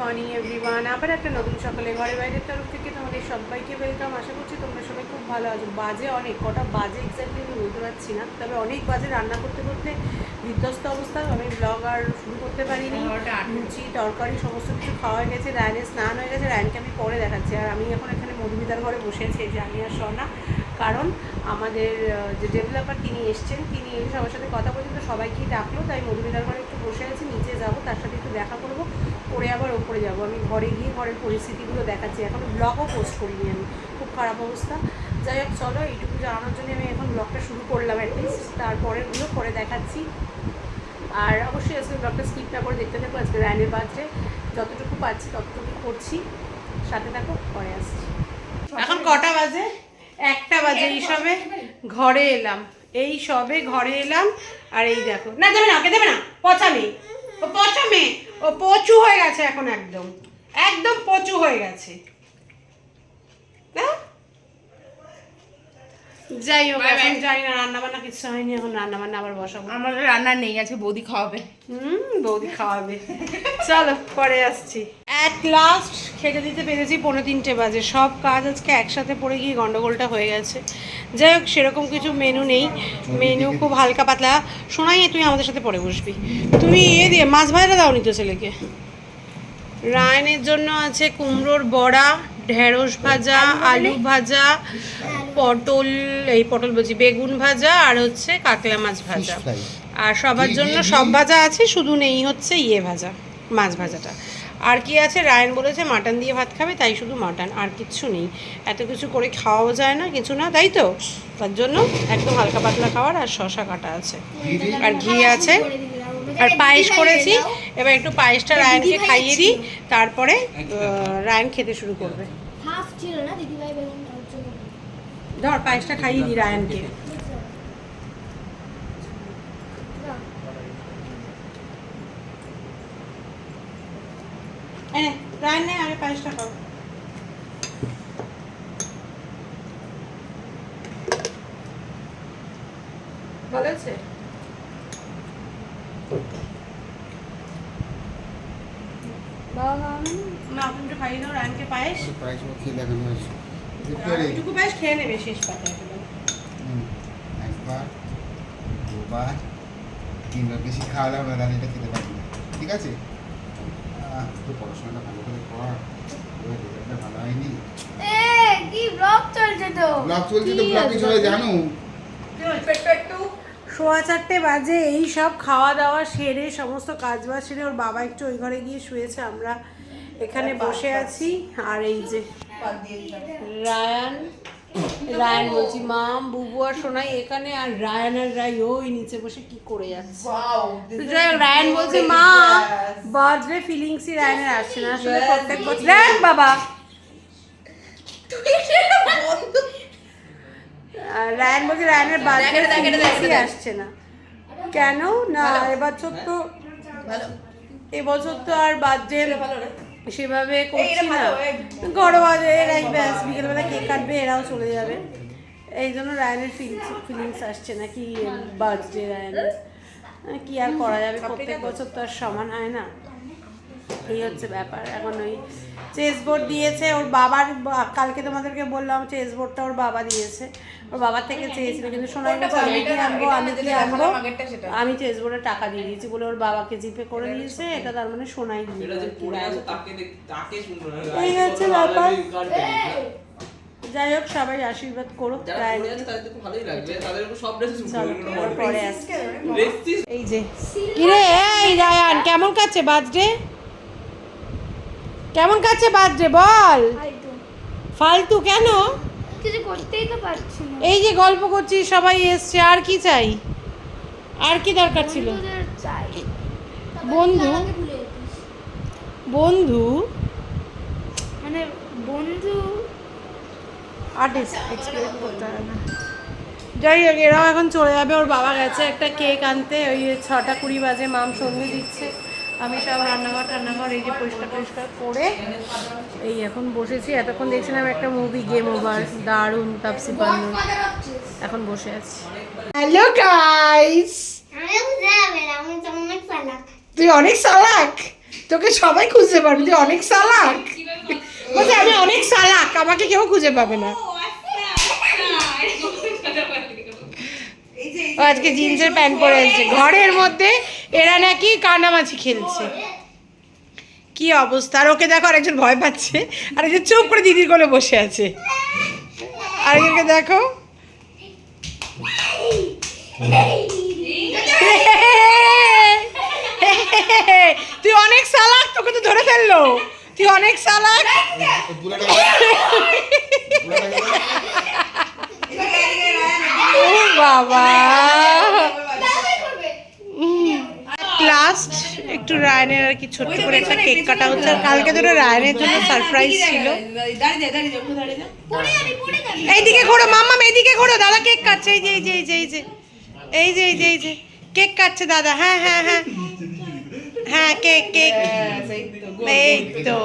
Morning everyone আবার একটা নতুন সকালে ঘরে বাইরের তরফ থেকে তোমাদের সবাইকে ওয়েলকাম আশা করছি তোমরা সবাই খুব ভালো আছো। বাজে অনেক কটা বাজে এক্স্যাক্টলি আমি বলতে পারছি না। তবে অনেক বাজে রান্না করতে করতে বিধ্বস্ত অবস্থা। আমি ব্লগ আর শুরু করতে পারিনি। লুচি তরকারি সমস্ত কিছু খাওয়া হয়ে গেছে। রায়নের স্নান হয়ে গেছে। রায়নকে আমি পরে দেখাচ্ছি। আর আমি এখন এখানে মধুমিতার ঘরে বসে আছি। যে আমি আর সোনা। কারণ আমাদের যে ডেভেলপার তিনি এসছেন, তিনি এসে সবার সাথে কথা বলছেন, তো সবাইকেই ডাকলো, তাই মধুমিতার ঘরে একটু বসে আছি, নিচে যাব, তার সাথে একটু দেখা করব, করে আবার ওপরে যাব। আমি ঘরে গিয়ে ঘরের পরিস্থিতিগুলো দেখাচ্ছি, এখন ব্লগও পোস্ট করিনি আমি, খুব খারাপ অবস্থা। যাই হোক, চলো, এইটুকু জানানোর জন্য আমি এখন ব্লগটা শুরু করলাম অ্যাটলিস্ট তারপরেরগুলো পরে দেখাচ্ছি। আর অবশ্যই আজকে ব্লগটা স্কিপ না করে দেখতে থাকো, আজকে রায়নের বাজে যতটুকু পাচ্ছি ততটুকু করছি। সাথে থাকো, পরে আসছি। এখন কটা বাজে? একটা বাজে এই সবে ঘরে এলাম। এই সবে ঘরে এলাম, আর এই দেখো। না, দেবে না ওকে, দেবে না। পচা মেয়ে ও পচা মেয়ে ও পচু হয়ে গেছে এখন একদম। একদম পচু হয়ে গেছে। না? যাই হোক এখন যাই না রান্না বান্না কিছু হয়নি এখন রান্না বান্না আবার বসাবো। আমার রান্না নেই আছে বৌদি খাওয়াবে। হুম বৌদি খাওয়াবে। চলো পরে আসছি। অ্যাট লাস্ট খেতে দিতে পেরেছি পৌনে তিনটে বাজে। সব কাজ আজকে একসাথে পড়ে গিয়ে গন্ডগোলটা হয়ে গেছে। যাই হোক সেরকম কিছু মেনু নেই। মেনু খুব হালকা পাতলা। শোনাই তুই আমাদের সাথে পরে বসবি। তুমি এ দিয়ে মাছ ভাজা দাও নি তো ছেলেকে? রায়নের জন্য আছে কুমড়োর বড়া। ঢেঁড়স ভাজা আলু ভাজা পটল এই পটল বলছি বেগুন ভাজা আর হচ্ছে কাতলা মাছ ভাজা। আর সবার জন্য সব ভাজা আছে শুধু নেই হচ্ছে ইয়ে ভাজা মাছ ভাজাটা। আর কি আছে? রায়ন বলেছে মাটন দিয়ে ভাত খাবে তাই শুধু মাটন আর কিচ্ছু নেই। এত কিছু করে খাওয়াও যায় না কিছু না তাই তো? তার জন্য একদম হালকা পাতলা খাওয়ার আর শশা কাটা আছে। আর ঘি আছে? আর পায়েস করেছি। এবার একটু পায়েসটা রায়নকে খাইয়ে দিই তারপরে রায়ন খেতে শুরু করবে। ধর পায়েসটা খাইয়ে দিই রায়নকে। রায়ন নে আগে পায়েসটা খাও ভালো আছে বাবা খাওয়ানো মা আপনি একটু খাইয়ে দাও রায়নকে পায়েস প্রাইস খেয়ে দেখানো হয়েছে আর একটুকু পায়েস খেয়ে নেবে শেষ পাতে একবার দুবার তিনবার বেশি তাহলে এটা খেতে পারি না ঠিক আছে? তো পড়াশোনাটা ভালো করে কর রেজাল্টটা ভালো হয়নি। কি ব্লগ চলছে তো? ব্লগ চলছে তো ব্লগ কিছু জানো? সোয়া চারটে বাজে এই সব খাওয়া দাওয়া সেরে সমস্ত কাজ বাজ সেরে ওর বাবা একটু ওই ঘরে গিয়ে শুয়েছে আমরা এখানে বসে আছি আর এই যে রায়ান রায়ান বলছি মাম বুবু আর সোনাই এখানে আর রায়ান আর রাই ওই নিচে বসে কি করে যাচ্ছে? রায়ান বলছে মা বার্থডে ফিলিংসই রায়ানের আসছে না আসলে প্রত্যেক বছর রায়ান বাবা। আর রায়ান বলছে রায়ানের বার্থডে ফিলিংসই আসছে না। কেন? না এবছর তো এবছর তো আর বার্থডে সেভাবে করছি না। ঘরোয়া এরাই ব্যাস বিকেলবেলা কেক কাটবে এরাও চলে যাবে। এই জন্য রায়নের ফিলিংস ফিলিংস আসছে না কি বার্থডে রায়নের কি আর করা যাবে? প্রত্যেক বছর তো আর সমান হয় না। এই হচ্ছে ব্যাপার। এখন ওই চেস বোর্ড দিয়েছে ওর বাবার কালকে তোমাদেরকে বললাম চেস বোর্ডটা ওর বাবা দিয়েছে। ওর বাবার থেকে চেয়েছিল কিন্তু শোনা গেছে আমি কি আনব আমি কি আনব? আমি চেস বোর্ডে টাকা দিয়ে দিয়েছি বলে ওর বাবাকে জিপে করে দিয়েছে এটা তার মানে সোনাই দিয়ে এটা যে দিয়েছে। পড়ে আছে তাকে তাকে শুনব এই হচ্ছে ব্যাপার। যাই হোক সবাই আশীর্বাদ করো যারা রায়ন পড়ে আছে তাদের তো খুব ভালোই লাগবে। তাদের উপর সব ড্রেস চলো ওর পরে আসছে। রেস্টিস এই যে। কিরে এই রায়ান কেমন কাছে বার্থডে কেমন কাছে বার্থডে বল? ফালতু। কেন? কিছু করতেই তো পারছি না। এই যে গল্প করছি সবাই এসছে আর কি চাই? আর কি দরকার ছিল? বন্ধু? বন্ধু? মানে বন্ধু? আর্টিস্ট এক্সপিরিয়েন্স করতে হবে না। যাই হোক এরাও এখন চলে যাবে। ওর বাবা গেছে একটা কেক আনতে ওই ছটা কুড়ি বাজে মাম সন্ধে দিচ্ছে। আমি সব রান্নাঘর টান্নাঘর এই যে পরিষ্কার পরিষ্কার করে এই এখন বসেছি। এতক্ষণ দেখছিলাম একটা মুভি গেম ওভার দারুণ তাপসি পান্নু এখন বসে আছি। হ্যালো গাইস তুই অনেক চালাক! তোকে সবাই খুঁজতে পারবে তুই অনেক সালাক বলছে আমি অনেক সালাক আমাকে কেউ খুঁজে পাবে না। ও আজকে জিন্সের প্যান্ট পরে এসেছে ঘরের মধ্যে এরা নাকি কানামাছি খেলছে। কি অবস্থা? আর ওকে দেখো আরেকজন ভয় পাচ্ছে। আর একজন চুপ করে দিদির কোলে বসে আছে। আরেকজনকে দেখো। তুই অনেক সালাক, তোকে তো ধরে ফেলল। তুই অনেক সালাক। বাবা। লাস্ট একটু রায়নের আর কি ছোট্ট করে একটা কেক কাটা হচ্ছে। আর কালকে ধরে রায়নের জন্য সারপ্রাইজ ছিল। এইদিকে ঘোরো মাম্মাম এইদিকে ঘোরো। দাদা কেক কাটছে। এই যে এই যে এই যে এই যে। এই যে এই যে এই যে। কেক কাটছে দাদা। হ্যাঁ হ্যাঁ হ্যাঁ। হ্যাঁ কেক কেক এই তো।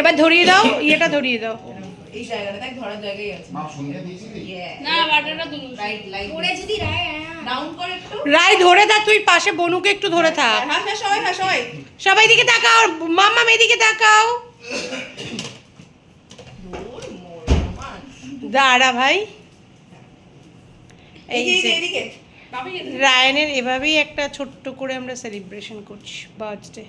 এবার ধরিয়ে দাও। ইয়েটা ধরিয়ে দাও। এই জায়গাটা দেখ ধরার জায়গায় আছে। মা সন্ধ্যা দিয়েছিলি না বাটাটা তুলুন লাইট লাইট পরে যদি করে একটু। রাই ধরে থাক তুই পাশে বনুকে একটু ধরে থাক। হ্যাঁ হ্যাঁ সবাই হ্যাঁ সবাই। সবাই দিকে তাকাও মাম্মাম এদিকে তাকাও। দাঁড়া ভাই। এই এই যে রায়নের এভাবেই একটা ছোট্ট করে আমরা সেলিব্রেশন করছি বার্থডে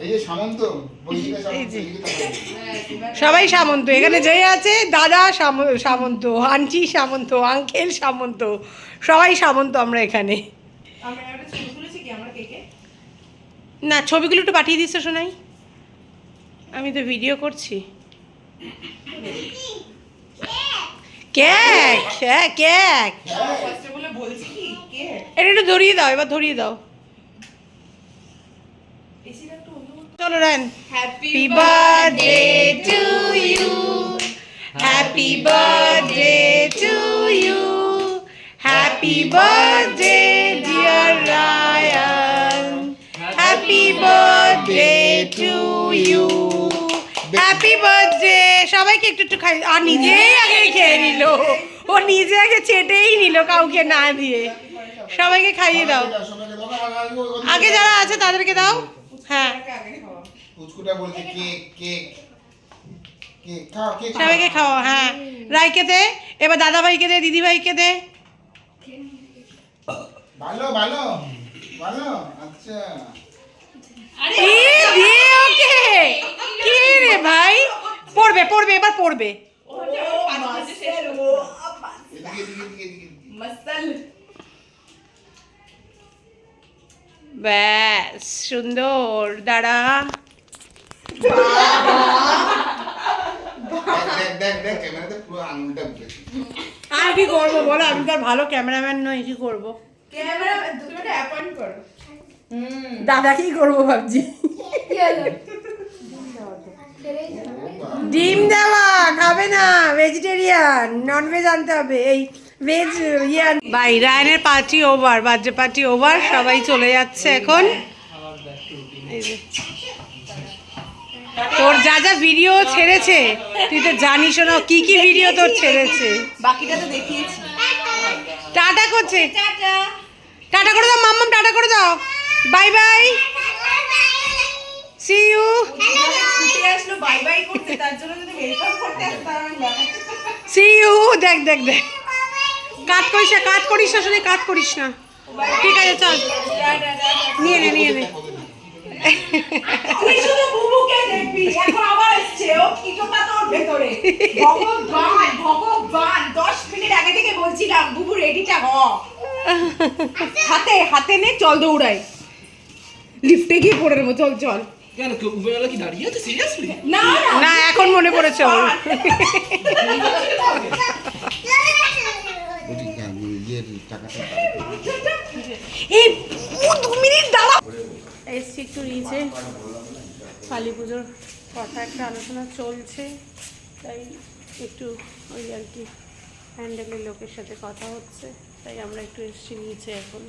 এই যে সামন্ত বইদিকে এই সামন্ত যে। এদিকে তাকাও। সবাই সামন্ত এখানে যে আছে দাদা সাম- সামন্ত আন্টি সামন্ত আঙ্কেল সামন্ত সবাই সামন্ত আমরা এখানে। না ছবিগুলো একটু পাঠিয়ে দিচ্ছ শোনাই আমি তো ভিডিও করছি। কেক হ্যাঁ কেক। ফার্স্টে বলে বলছি কি কে এটা একটু ধরিয়ে দাও এবার ধরিয়ে দাও এসিটা একটু অন্য চলো run happy Happy birthday to you. Happy birthday to you. Happy birthday, dear Ryan. Happy to you happy birthday সবাইকে একটু একটু খাই। আর নিজেই আগে খেয়ে নিল। ও নিজে আগে চেটেই নিল কাউকে না দিয়ে। সবাইকে খাইয়ে দাও। আগে- যারা আছে তাদেরকে দাও। হ্যাঁ। পুচকুটা বলছে কেক কেক। সবাইকে খাওয়া হ্যাঁ। রাইকে দে এবার দাদা ভাইকে দে দিদি ভাইকে দে। ভালো ভালো ভালো আচ্ছা। ওকে। কি রে ভাই? পড়বে পড়বে এবার পড়বে। ব্যাস সুন্দর দাঁড়া। আর কি করব বলো? আমি তো আর ভালো ক্যামেরাম্যান নই কি করব? ক্যামেরা তুমি একটা অ্যাপয়েন্ট করো। দাদা কি করব ভাবছি। ডিম দেওয়া খাবে না ভেজিটেরিয়ান নন ভেজ আনতে হবে। এই ভেজ ইয়ে bye রায়নের party over birthday party over সবাই চলে যাচ্ছে এখন। এই যে। তোর যা যা ভিডিও ছেড়েছে তুই তো জানিস না কি কি ভিডিও তোর ছেড়েছে। বাকিটা তো দেখিয়েছি। টাটা করছে। টাটা। করে দাও মাম্মাম টাটা করে দাও। Bye bye. সি ইউ ছুটে আসলো বাই বাই করতে তার জন্য যদি ওয়েলকাম করতে আসতো তাহলে আমি দেখাচ্ছি। সি ইউ দেখ দেখ দেখ। কাট করিস না কাট করিস না শুনে কাট করিস না। ঠিক আছে চল। নিয়ে নে নিয়ে নে। তুই শুধু বুবুকে দেখবি এখন আবার এসছে ও কিটোটা তোর ভেতরে। ভগবান ভগবান দশ মিনিট আগে থেকে বলছিলাম বুবু রেডিটা হ। হাতে হাতে নে চল দৌড়াই। লিফটে গিয়ে পড়ে নেব চল চল। কেন কেউ উপরওয়ালা কি দাঁড়িয়ে আছে? সিরিয়াসলি না না না এখন মনে পড়েছে ওর। এই দু মিনিট দাঁড়া এসছি একটু নিচে। কালী পুজোর কথা একটা আলোচনা চলছে, তাই একটু ওই আর কি হ্যান্ডেলের লোকের সাথে কথা হচ্ছে, তাই আমরা একটু এসছি নিচে এখন।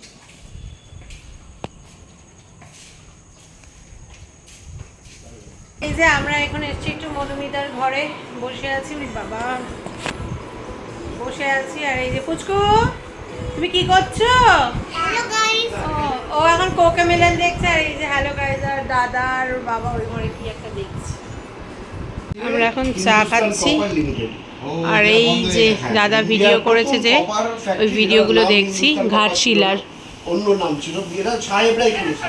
এই যে আমরা এখন এসছি একটু মধুমিতার ঘরে, বসে আছি বাবা। বসে আছি, আর এই যে পুচকু, তুমি কি করছ? কোকে মেলেন দেখছে আর এই যে হ্যালো গাইজ আর দাদা আর বাবা ওই ঘরে কি একটা দেখছে। আমরা এখন চা খাচ্ছি। আর এই যে দাদা ভিডিও করেছে যে ওই ভিডিওগুলো দেখছি ঘাটশিলার অন্য নাম ছিল। বিয়েটা সাহেবরাই করেছে।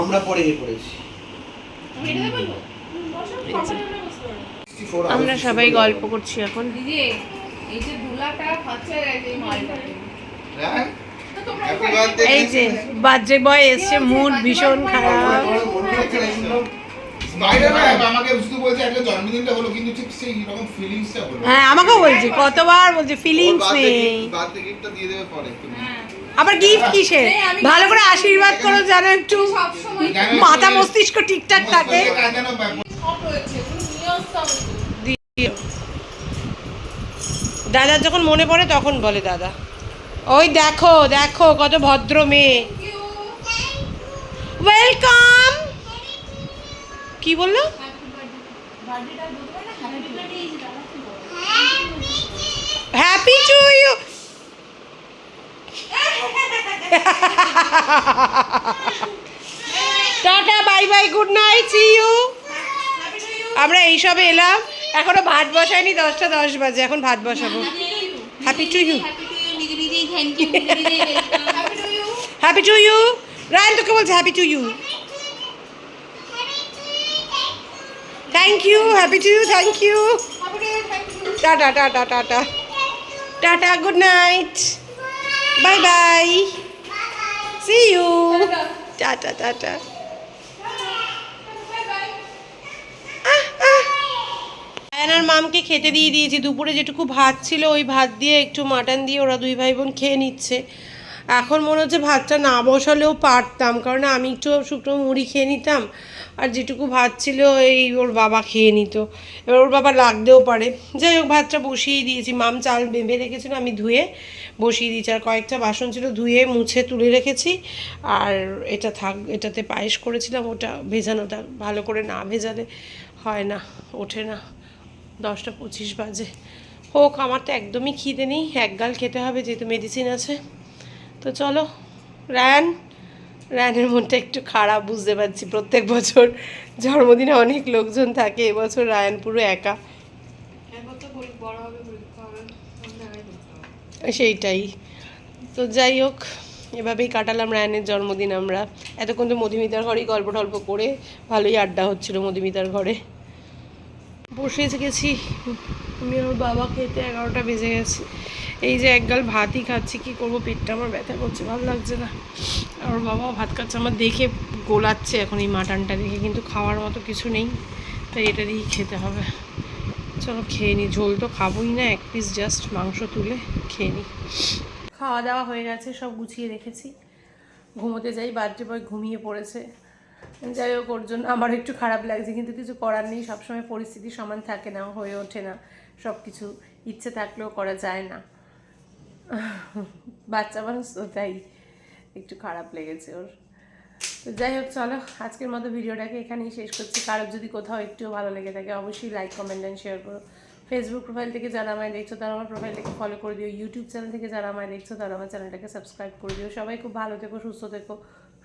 আমরা পরে এ করেছি। আমরা সবাই গল্প করছি এখন। দিদি এই যে দুলাটা খাচ্ছে এই যে বার্থডে বয় এসছে মুড ভীষণ খারাপ। হ্যাঁ আমাকেও বলছি কতবার বলছে ফিলিংস নেই। বার্থডে গিফটটা দিয়ে দেবে পরে আবার গিফট কিসে ভালো করে আশীর্বাদ করো যেন একটু মাথা মস্তিষ্ক ঠিকঠাক থাকে। দাদার যখন মনে পড়ে তখন বলে দাদা। ওই দেখো দেখো, কত ভদ্র মেয়ে। ওয়েলকাম কি বলল? Happy to you tata bye bye good night see you আমরা এইসবে এলাম। এখনও ভাত বসাইনি দশটা দশ বাজে, এখন ভাত বসাবো। Happy to you happy to you Ryan তোকে বলছে happy to you thank you happy to you thank you tata tata tata tata good night bye bye see you tata tata আয়নার মামকে খেতে দিয়ে দিয়েছি। দুপুরে যেটুকু ভাত ছিল, ওই ভাত দিয়ে একটু মাটন দিয়ে ওরা দুই ভাই বোন খেয়ে নিচ্ছে। এখন মনে হচ্ছে ভাতটা না বসালেও পারতাম, কারণ আমি একটু শুকনো মুড়ি খেয়ে নিতাম, আর যেটুকু ভাত ছিল এই ওর বাবা খেয়ে নিত। এবার ওর বাবা লাগতেও পারে। যাই হোক, ভাতটা বসিয়ে দিয়েছি। মাম চাল বেঁধে রেখেছিল, আমি ধুয়ে বসিয়ে দিয়েছি। আর কয়েকটা বাসন ছিল, ধুয়ে মুছে তুলে রেখেছি। আর এটা থাক, এটাতে পায়েস করেছিলাম, ওটা ভেজানোটা ভালো করে না ভেজালে হয় না, ওঠে না। দশটা পঁচিশ বাজে। হোক আমার তো একদমই খিদে নেই এক গাল খেতে হবে যেহেতু মেডিসিন আছে। তো চলো রায়ান রায়ানের মনটা একটু খারাপ বুঝতে পারছি প্রত্যেক বছর জন্মদিনে অনেক লোকজন থাকে এবছর রায়ান পুরো একা। সেইটাই। তো যাই হোক এভাবেই কাটালাম রায়ানের জন্মদিন আমরা। এতক্ষণ তো মধুমিতার ঘরেই গল্প টল্প করে ভালোই আড্ডা হচ্ছিল মধুমিতার ঘরে। বসে গেছি। আমি ওর বাবা খেতে এগারোটা বেজে গেছে। এই যে একগাল ভাতই খাচ্ছি, কি করব? পেটটা আমার ব্যথা করছে, ভালো লাগছে না। আর বাবাও ভাত খাচ্ছে, আমার দেখে গোলাচ্ছে এখন এই মাটনটা দেখে, কিন্তু খাওয়ার মতো কিছু নেই। তাই এটা দিয়েই খেতে হবে। চলো খেয়ে নিই ঝোল তো খাবোই না, এক পিস জাস্ট মাংস তুলে খেয়ে নিই খাওয়া দাওয়া হয়ে গেছে, সব গুছিয়ে রেখেছি। ঘুমোতে যাই, বার্থডে বয় ঘুমিয়ে পড়েছে। যাই হোক, ওর জন্য আমার একটু খারাপ লাগছে, কিন্তু কিছু করার নেই, সবসময় পরিস্থিতি সমান থাকে না, হয়ে ওঠে না সব কিছু ইচ্ছে থাকলেও করা যায় না। বাচ্চা মানুষ তো, তাই একটু খারাপ লেগেছে ওর। তো যাই হোক, চলো, আজকের মতো ভিডিওটাকে এখানেই শেষ করছি। কারোর যদি কোথাও একটু ভালো লেগে থাকে, অবশ্যই লাইক কমেন্ট অ্যান্ড শেয়ার করো। ফেসবুক প্রোফাইল থেকে যারা আমায় দেখছ, তারা আমার প্রোফাইলটাকে ফলো করে দিও। ইউটিউব চ্যানেল থেকে যারা আমায় দেখছ, তারা আমার চ্যানেলটাকে সাবস্ক্রাইব করে দিও। সবাই খুব ভালো থেকো, সুস্থ থেকো।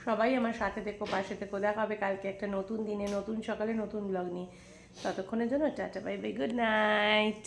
সবাই আমার সাথে দেখো পাশে দেখো দেখা হবে কালকে একটা নতুন দিনে, নতুন সকালে নতুন ব্লগ নিয়ে। ততক্ষণের জন্য ta-ta bye bye good night